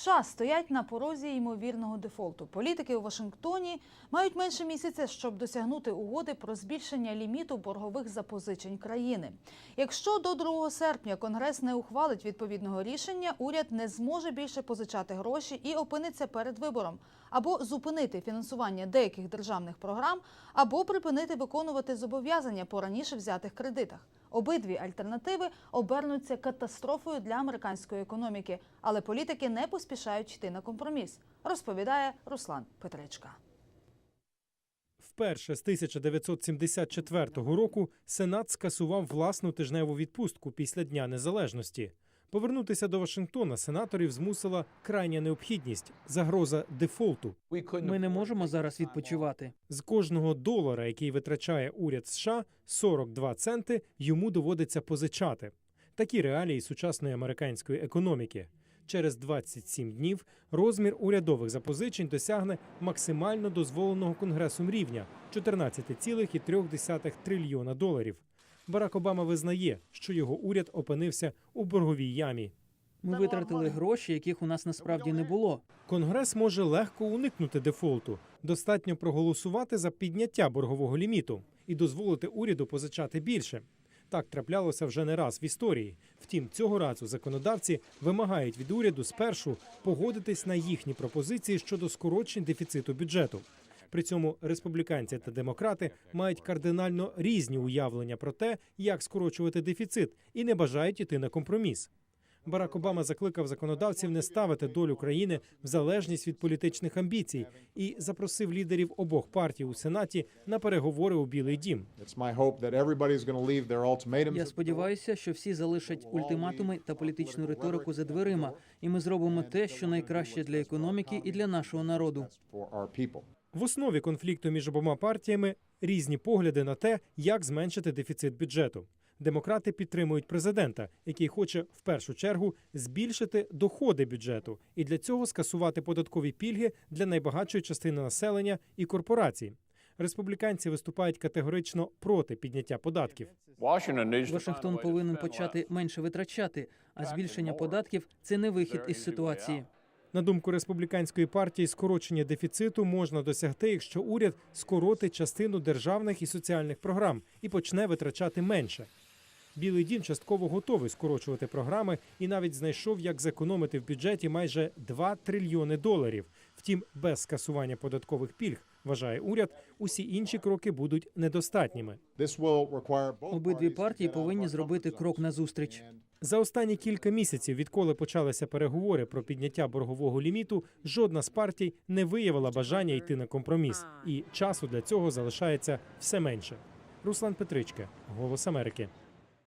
США стоять на порозі ймовірного дефолту. Політики у Вашингтоні мають менше місяця, щоб досягнути угоди про збільшення ліміту боргових запозичень країни. Якщо до 2 серпня Конгрес не ухвалить відповідного рішення, уряд не зможе більше позичати гроші і опиниться перед вибором або зупинити фінансування деяких державних програм, або припинити виконувати зобов'язання по раніше взятих кредитах. Обидві альтернативи обернуться катастрофою для американської економіки, але політики не поспішають йти на компроміс, розповідає Руслан Петричка. Вперше з 1974 року Сенат скасував власну тижневу відпустку після Дня Незалежності. Повернутися до Вашингтона сенаторів змусила крайня необхідність загроза дефолту. Ми не можемо зараз відпочивати. З кожного долара, який витрачає уряд США, 42 центи йому доводиться позичати. Такі реалії сучасної американської економіки. Через 27 днів розмір урядових запозичень досягне максимально дозволеного конгресом рівня 14,3 трильйона доларів. Барак Обама визнає, що його уряд опинився у борговій ямі. Ми витратили гроші, яких у нас насправді не було. Конгрес може легко уникнути дефолту. Достатньо проголосувати за підняття боргового ліміту і дозволити уряду позичати більше. Так траплялося вже не раз в історії. Втім, цього разу законодавці вимагають від уряду спершу погодитись на їхні пропозиції щодо скорочень дефіциту бюджету. При цьому республіканці та демократи мають кардинально різні уявлення про те, як скорочувати дефіцит, і не бажають іти на компроміс. Барак Обама закликав законодавців не ставити долю країни в залежність від політичних амбіцій і запросив лідерів обох партій у сенаті на переговори у Білий Дім. Я сподіваюся, що всі залишать ультиматуми та політичну риторику за дверима, і ми зробимо те, що найкраще для економіки і для нашого народу. В основі конфлікту між обома партіями різні погляди на те, як зменшити дефіцит бюджету. Демократи підтримують президента, який хоче в першу чергу збільшити доходи бюджету і для цього скасувати податкові пільги для найбагатшої частини населення і корпорацій. Республіканці виступають категорично проти підняття податків. Вашингтон повинен почати менше витрачати, а збільшення податків це не вихід із ситуації. На думку республіканської партії, скорочення дефіциту можна досягти, якщо уряд скоротить частину державних і соціальних програм і почне витрачати менше. Білий дім частково готовий скорочувати програми і навіть знайшов, як зекономити в бюджеті майже 2 трильйони доларів. Втім, без скасування податкових пільг, вважає уряд, усі інші кроки будуть недостатніми. Обидві партії повинні зробити крок назустріч. За останні кілька місяців, відколи почалися переговори про підняття боргового ліміту, жодна з партій не виявила бажання йти на компроміс, і часу для цього залишається все менше. Руслан Петричка, Голос Америки.